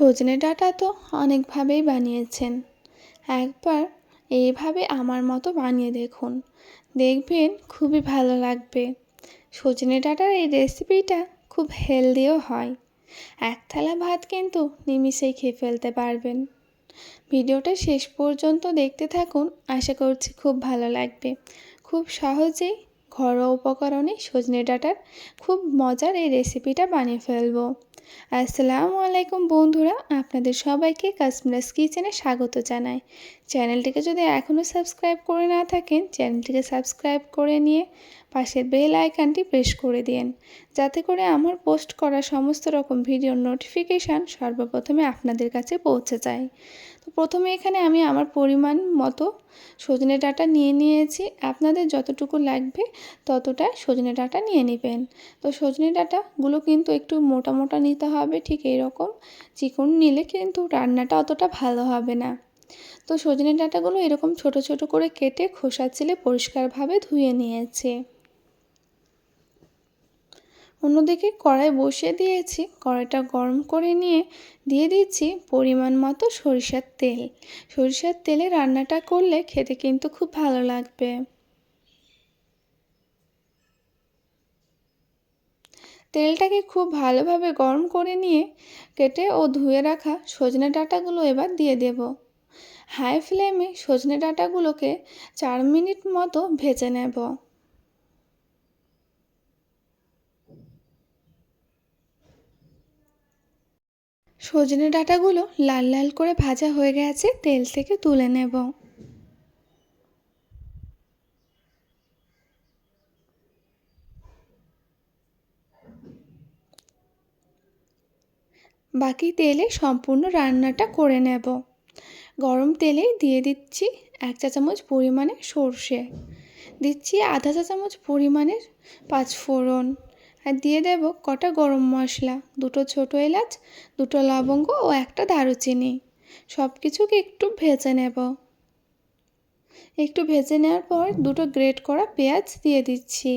সজনে ডাঁটা তো অনেকভাবেই বানিয়েছেন। একবার এইভাবে আমার মতো বানিয়ে দেখুন। দেখবেন খুবই ভালো লাগবে। সজনে ডাঁটার এই রেসিপিটা খুব হেলদিও হয়। এক থালা ভাত কিন্তু নিমিষেই খেয়ে ফেলতে পারবেন। ভিডিওটা শেষ পর্যন্ত দেখতে থাকুন। আশা করছি খুব ভালো লাগবে। খুব সহজেই ঘরোয়া উপকরণে সজনে ডাঁটার খুব মজার এই রেসিপিটা বানিয়ে ফেলব। আসসালামু আলাইকুম বন্ধুরা, আপনাদের সবাইকে কাশ্মীরাস কিচেনে স্বাগত জানাই। চ্যানেলটিকে যদি এখনও সাবস্ক্রাইব করে না থাকেন, চ্যানেলটিকে সাবস্ক্রাইব করে নিয়ে পাশের বেল আইকনটি প্রেস করে দিন যাতে করে আমার পোস্ট করা সমস্ত রকম ভিডিওর নোটিফিকেশান সর্বপ্রথমে আপনাদের কাছে পৌঁছে যায়। তো প্রথমে এখানে আমি আমার পরিমাণ মতো সজনে ডাটা নিয়ে নিয়েছি। আপনাদের যতটুকু লাগবে ততটা সজনে ডাটা নিয়ে নেবেন। তো সজনে ডাঁটাগুলো কিন্তু একটু মোটা মোটা নিতে হবে, ঠিক এরকম চিকন নিলে কিন্তু রান্নাটা অতটা ভালো হবে না। তো সজনে ডাঁটাগুলো এরকম ছোট ছোট করে কেটে খোসা ছিলে পরিষ্কারভাবে ধুয়ে নিয়েছে। অন্যদিকে কড়াই বসিয়ে দিয়েছি। কড়াইটা গরম করে নিয়ে দিয়ে দিচ্ছি পরিমাণ মতো সরিষার তেল। সরিষার তেলে রান্নাটা করলে খেতে কিন্তু খুব ভালো লাগবে। তেলটাকে খুব ভালোভাবে গরম করে নিয়ে কেটে ও ধুয়ে রাখা সজনে ডাঁটাগুলো এবার দিয়ে দেব। হাই ফ্লেমে সজনে ডাঁটাগুলোকে চার মিনিট মতো ভেজে নেব। সজনে ডাঁটাগুলো লাল লাল করে ভাজা হয়ে গেছে, তেল থেকে তুলে নেব। বাকি তেলে সম্পূর্ণ রান্নাটা করে নেব। গরম তেলে দিয়ে দিচ্ছি এক চা চামচ পরিমাণে সর্ষে। দিচ্ছি আধা চা চামচ পরিমাণের পাঁচফোড়ন। আর দিয়ে দেব কটা গরম মশলা, দুটো ছোটো এলাচ, দুটো লবঙ্গ ও একটা দারুচিনি। সব কিছুকে একটু ভেজে নেব। একটু ভেজে নেওয়ার পর দুটো গ্রেট করা পেঁয়াজ দিয়ে দিচ্ছি।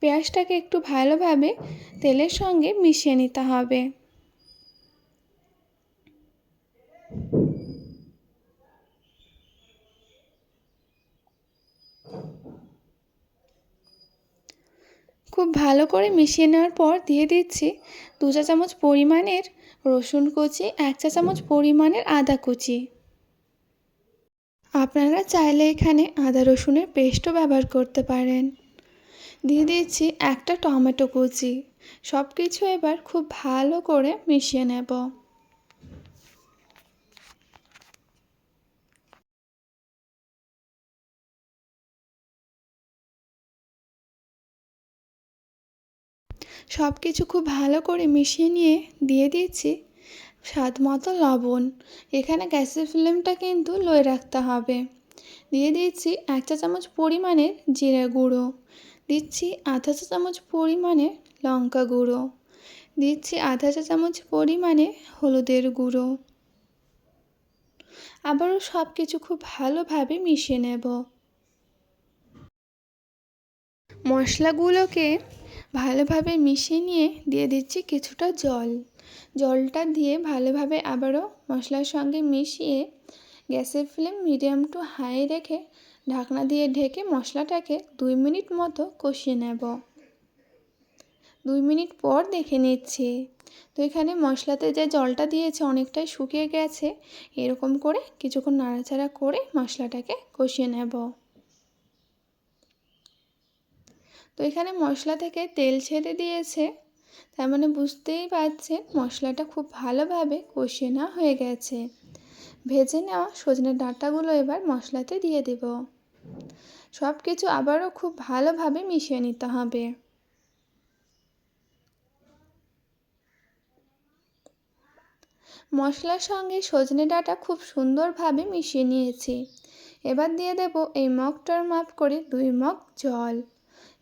পেঁয়াজটাকে একটু ভালোভাবে তেলের সঙ্গে মিশিয়ে নিতে হবে। খুব ভালো করে মিশিয়ে নেওয়ার পর দিয়ে দিচ্ছি দু চা চামচ পরিমাণের রসুন কুচি, এক চা চামচ পরিমাণের আদা কুচি। আপনারা চাইলে এখানে আদা রসুনের পেস্টও ব্যবহার করতে পারেন। দিয়ে দিচ্ছি একটা টমেটো কুচি। সব কিছু এবার খুব ভালো করে মিশিয়ে নেব। সব কিছু খুব ভালো করে মিশিয়ে নিয়ে দিয়ে দিচ্ছি স্বাদ মতো লবণ। এখানে গ্যাসের ফ্লেমটা কিন্তু লোয়ে রাখতে হবে। দিয়ে দিচ্ছি এক চা চামচ পরিমাণের জিরে গুঁড়ো। দিচ্ছি আধা চা চামচ পরিমাণে লঙ্কা গুঁড়ো। দিচ্ছি আধা চা চামচ পরিমাণে হলুদের গুঁড়ো। আবারও সব কিছু খুব ভালোভাবে মিশিয়ে নেব। মশলাগুলোকে ভালোভাবে মিশিয়ে নিয়ে দিয়ে দিচ্ছি কিছুটা জল। জলটা দিয়ে ভালোভাবে আবারও মশলার সঙ্গে মিশিয়ে গ্যাসের ফ্লেম মিডিয়াম টু হাই রেখে ঢাকনা দিয়ে ঢেকে মশলাটাকে দুই মিনিট মতো কষিয়ে নেব। দুই মিনিট পর দেখে নিচ্ছি। তো এখানে মশলাতে যে জলটা দিয়েছে অনেকটাই শুকিয়ে গেছে, এরকম করে কিছুক্ষণ নাড়াচাড়া করে মশলাটাকে কষিয়ে নেব। তো এখানে মশলা থেকে তেল ছেড়ে দিয়েছে। তার মানে বুঝতেই পারছেন মশলাটা খুব ভালোভাবে কষিয়ে নেওয়া হয়ে গেছে। ভেজে নেওয়া সজনের ডাঁটাগুলো এবার মশলাতে দিয়ে দেব। সব কিছু আবারও খুব ভালোভাবে মিশিয়ে নিতে হবে। মশলার সঙ্গে সজনে ডাঁটা খুব সুন্দরভাবে মিশিয়ে নিয়েছি। এবার দিয়ে দেব এই মগটার মাপ করে দুই মগ জল।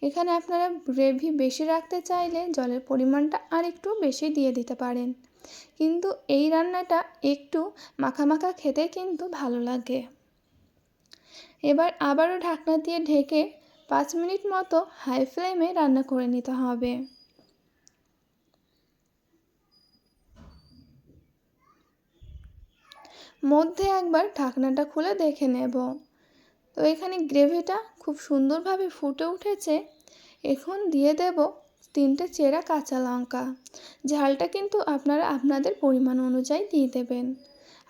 এখানে আপনারা গ্রেভি বেশি রাখতে চাইলে জলের পরিমাণটা আর একটু বেশি দিয়ে দিতে পারেন। কিন্তু এই রান্নাটা একটু মাখা মাখা খেতে কিন্তু ভালো লাগে। এবার আবারও ঢাকনা দিয়ে ঢেকে পাঁচ মিনিট মতো হাই ফ্লেমে রান্না করে নিতে হবে। মধ্যে একবার ঢাকনাটা খুলে দেখে নেব। তো এখানে গ্রেভিটা খুব সুন্দরভাবে ফুটে উঠেছে। এখন দিয়ে দেব তিনটে চেরা কাঁচা লঙ্কা। ঝালটা কিন্তু আপনারা আপনাদের পরিমাণ অনুযায়ী দিয়ে দেবেন।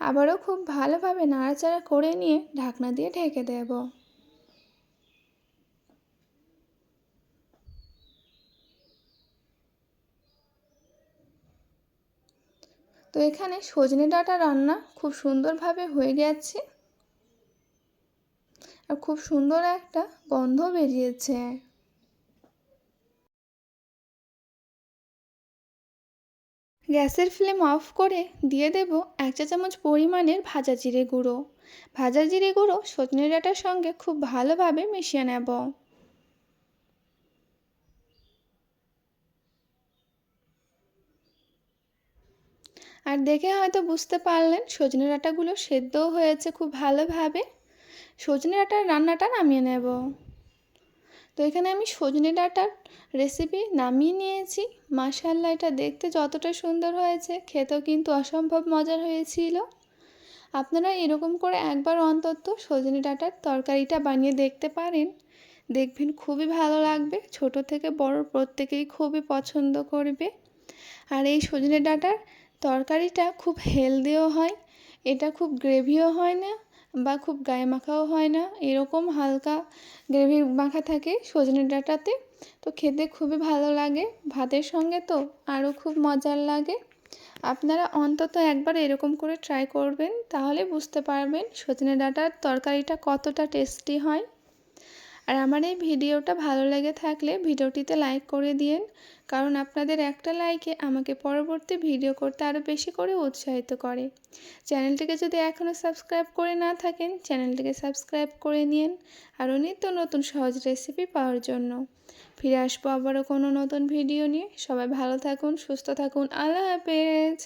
আবারও খুব ভালোভাবে নাড়াচাড়া করে নিয়ে ঢাকনা দিয়ে ঢেকে দেব। তো এখানে সজনে ডাঁটা রান্না খুব সুন্দরভাবে হয়ে গেছে। আর খুব সুন্দর একটা গন্ধ বেরিয়েছে। গ্যাসের ফ্লেম অফ করে দিয়ে দেব এক চা চামচ পরিমাণের ভাজা জিরে গুঁড়ো। ভাজা জিরে গুঁড়ো সজনে ডাঁটার সঙ্গে খুব ভালোভাবে মিশিয়ে নেব। আর দেখে হয়তো বুঝতে পারলেন সজনে ডাঁটাগুলো সেদ্ধও হয়েছে খুব ভালোভাবে। সজনে ডাঁটার রান্নাটা নামিয়ে নেব। তো এখানে আমি সজনে ডাঁটার রেসিপি নামিয়ে নিয়েছি। মাসাল্লা এটা দেখতে যতটা সুন্দর হয়েছে। খেতেও কিন্তু অসম্ভব মজার হয়েছিল। আপনারা এরকম করে একবার অন্তত সজনে ডাঁটার তরকারিটা বানিয়ে দেখতে পারেন। দেখবেন খুবই ভালো লাগবে। ছোট থেকে বড় প্রত্যেকেই খুবই পছন্দ করবে। আর এই সজনে ডাঁটার তরকারিটা খুব হেলদিও হয়। এটা খুব গ্রেভিও হয় না। বা খুব গায়ে মাখাও হয় না। এরকম হালকা গ্রেভি মাখা থাকে সজনে ডাঁটাতে। তো খেতে খুবই ভালো লাগে। ভাতের সঙ্গে তো আরও খুব মজার লাগে। আপনারা অন্তত একবার এরকম করে ট্রাই করবেন, তাহলে বুঝতে পারবেন সজনে ডাঁটার তরকারিটা কতটা টেস্টি হয়। আর আমার এই ভিডিওটা ভালো লেগে থাকলে ভিডিওটিতে লাইক করে দিন কারণ আপনাদের একটা লাইকে আমাকে পরবর্তী ভিডিও করতে আরও বেশি করে উৎসাহিত করে। চ্যানেলটিকে যদি এখনও সাবস্ক্রাইব করে না থাকেন, চ্যানেলটিকে সাবস্ক্রাইব করে নিন আরও নিত্য নতুন সহজ রেসিপি পাওয়ার জন্য। ফিরে আসব আবারও কোনো নতুন ভিডিও নিয়ে। সবাই ভালো থাকুন, সুস্থ থাকুন। আল্লাহ হাফেজ।